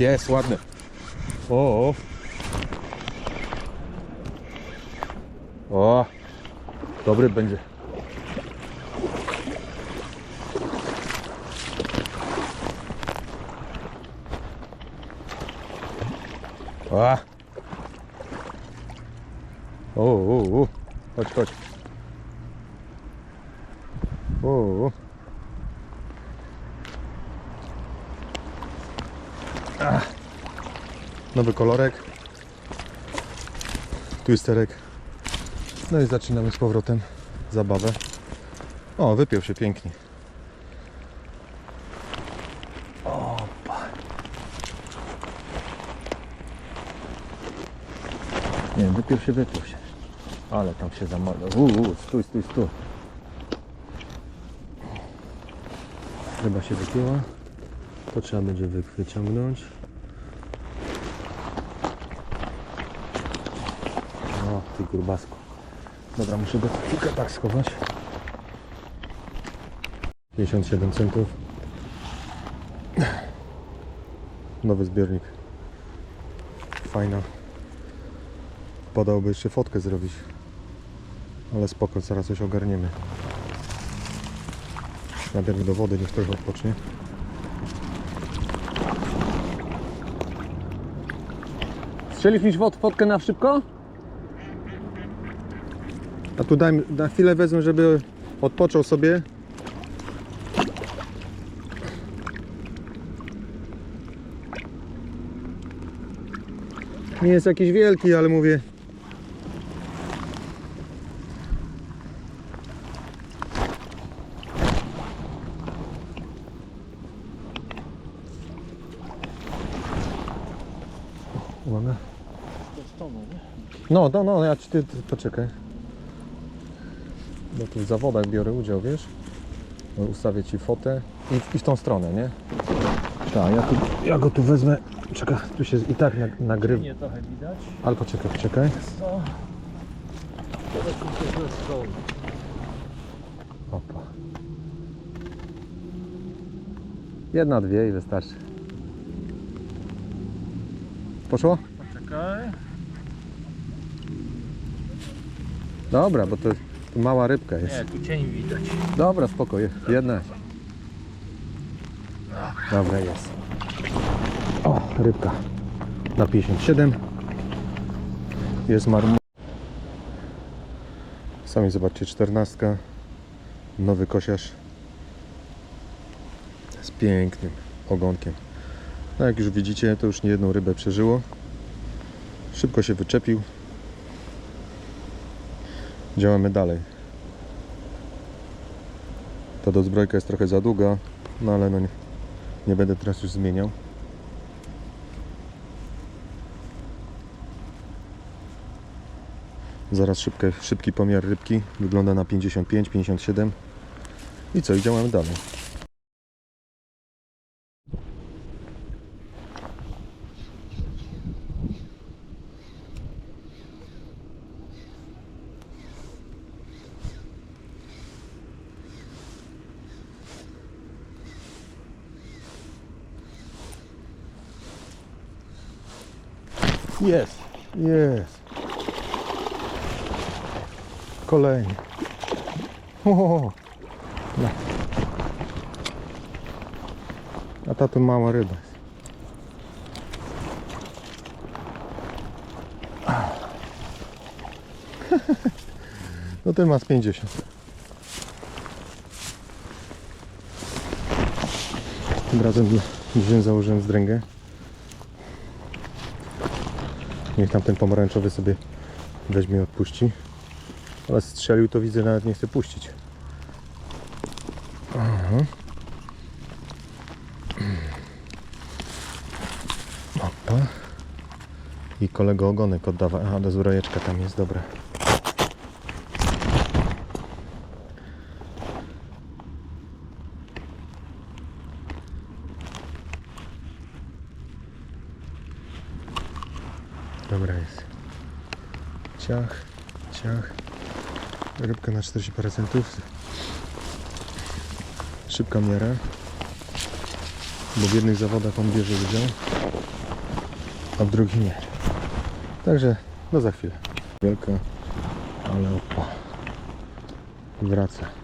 Jest, ładny. O, o. O, dobry będzie. A. O, o, o. Chodź, chodź. O, o. Nowy kolorek. Twisterek. No i zaczynamy z powrotem zabawę. O, wypiął się pięknie. Opa. Nie wiem, wypiął się, wypiął się. Ale tam się zamalał. Uuu, stój, stój, stój. Ryba się wypięła. To trzeba będzie wy- wyciągnąć. O, ty. Dobra, muszę go tylko tak schować. 57 centów. Nowy zbiornik. Fajna. Podałoby jeszcze fotkę zrobić. Ale spoko, zaraz coś ogarniemy. Nabiorę do wody, niech trochę odpocznie. Strzelisz mi fot- fotkę na szybko? Tu daj, na chwilę wezmę, żeby odpoczął sobie. Nie jest jakiś wielki, ale mówię. Uwaga. No, no, no, ja ci ty, ty poczekaj. Bo tu w zawodach biorę udział, wiesz? No, Ustawię ci fotę i, i w tą stronę, nie? Tak, ja, tu, ja go tu wezmę. Czekaj, tu się i tak nag, nagrywa. Nie trochę widać. Ale poczekaj, poczekaj. Co? Opa. Jedna, dwie i wystarczy. Poszło? Poczekaj. Dobra, bo to, to mała rybka jest. Nie, tu cień widać. Dobra, spokojnie. Jedna. Dobra, jest. O, rybka. Na 57. Jest marmu. Sami zobaczcie, 14. Nowy kosiarz. Z pięknym ogonkiem. No jak już widzicie, to już nie jedną rybę przeżyło. Szybko się wyczepił. Działamy dalej. Ta dozbrojka jest trochę za długa, no ale no nie, nie będę teraz już zmieniał. Zaraz szybkie, szybki pomiar rybki. Wygląda na 55, 57. I co, i działamy dalej. Jest, jest. Kolejny. O, no. A ta tu mała ryba. No ten ma z 50. Tym razem wziąłem, założyłem zdręgę. Niech tam ten pomarańczowy sobie weźmie i odpuści. Ale strzelił to widzę, nawet nie chce puścić. Aha. Opa. I kolego ogonek oddawa. Aha, do zbrojeczka tam jest, dobra. Dobra jest. Ciach, ciach. Rybka na 40 parę centów. Szybka miara. Bo w jednych zawodach on bierze udział. a w drugi nie. Także no za chwilę. Wielka, ale opa. Wraca.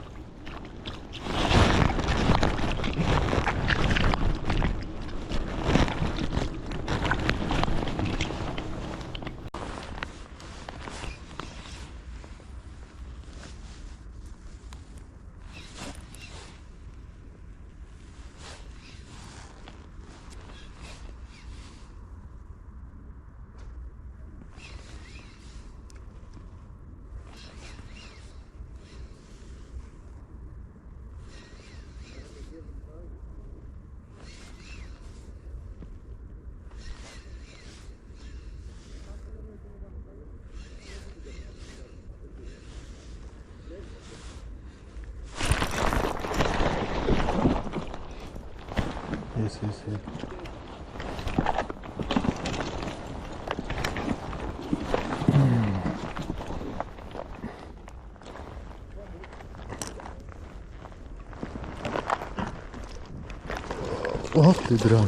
Jest, jest, jest. O ty drogi.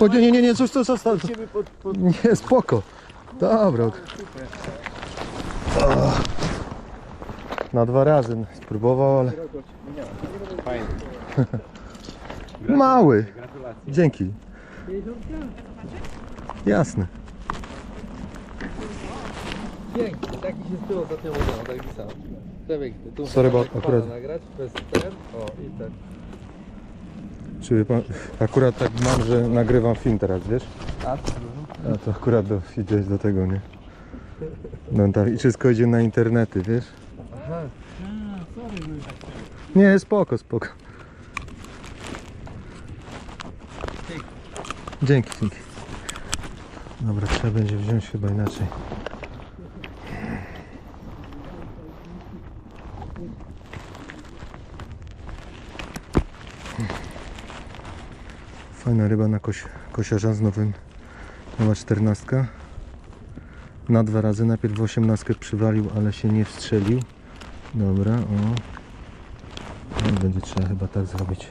O, nie, nie, nie, coś, coś, coś. Nie, spoko. Dobra. Na dwa razy spróbował, ale Fajnie. mały. Gratulacje. Dzięki. Jasne. Pięknie, taki się z tyłu ostatnio udało, taki sam. Przepiękny. Tu Sorry, bo można tak akurat- nagrać, bez ten, o i ten. Czy pan, akurat tak mam, że nagrywam film teraz, wiesz? A, A to akurat do, idzie do tego, nie? No tak, i wszystko idzie na internety, wiesz? Aha, Nie, spoko, spoko. Dzięki, dzięki. Dobra, trzeba będzie wziąć chyba inaczej. Fajna ryba na koś, kosiarza z nowym. Mała czternastka. Na dwa razy. Najpierw osiemnastkę przywalił, ale się nie wstrzelił. Dobra, o. No, będzie trzeba chyba tak zrobić.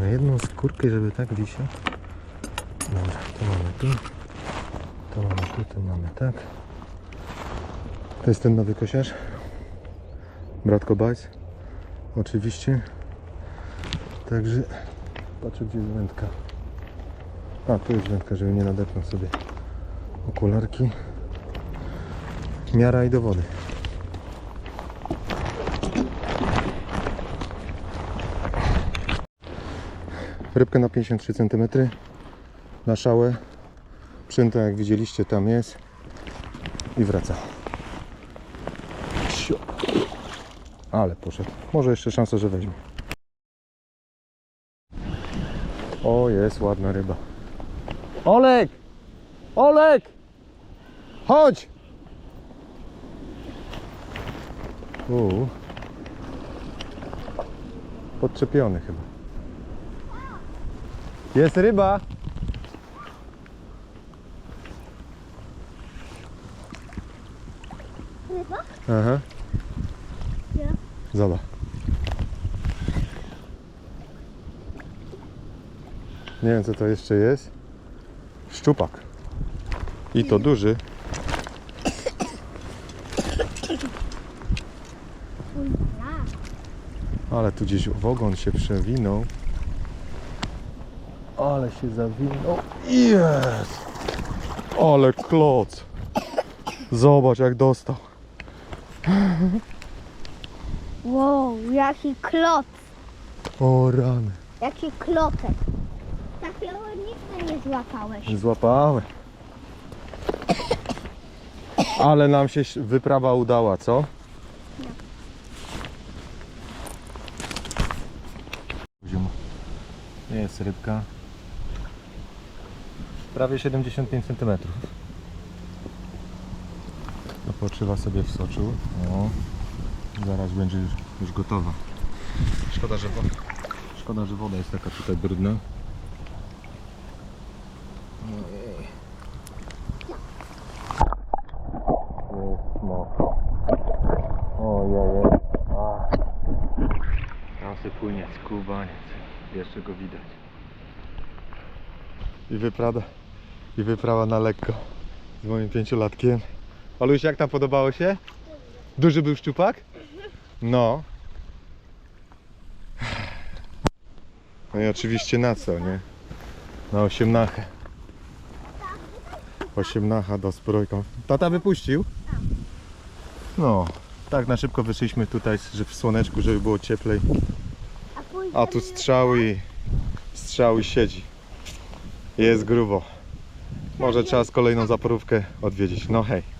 Na jedną skórkę, żeby tak wisiał. Dobra, to mamy tu. To mamy tu, to mamy tak. To jest ten nowy kosiarz. Bratko Bajs. Oczywiście. Także patrzę gdzie jest wędka. A, tu jest wędka, żeby nie nadepnął sobie okularki. Miara i do wody. Rybkę na 53 cm. Na szałę. Przynta jak widzieliście tam jest. I wraca. Ale poszedł. Może jeszcze szansa, że weźmie. O, jest ładna ryba. Olek! Olek! Chodź! U. Podczepiony chyba. Jest ryba! Ryba? Aha. Gdzie? Zobacz. Nie wiem co to jeszcze jest. Szczupak. I to duży. Ale tu gdzieś w ogon się przewinął. Ale się zawinął. Jest! Ale kloc! Zobacz jak dostał. Wow, jaki klot. O rany. Jaki klotek. Takiego nigdy nie złapałeś. Złapałem. Ale nam się wyprawa udała, co? Zima. Jest rybka. Prawie 75 cm. Odpoczywa sobie w soczu. Zaraz będzie już, już gotowa. Szkoda, że woda, szkoda, że woda jest taka tutaj brudna. Ojej. Jest mokro. Ojej. Okuniec, kubaniec. Jeszcze go widać. I wyprawa, i wyprawa na lekko z moim pięciolatkiem. Aluś, jak tam podobało się? Duży był szczupak? No. No i oczywiście na co, nie? Na osiemnachę. Osiemnacha do zbrojką. Tata wypuścił? No. Tak na szybko wyszliśmy tutaj, że w słoneczku, żeby było cieplej. A tu strzały i strzały siedzi. Jest grubo. Może trzeba z kolejną zaporówkę odwiedzić. No hej.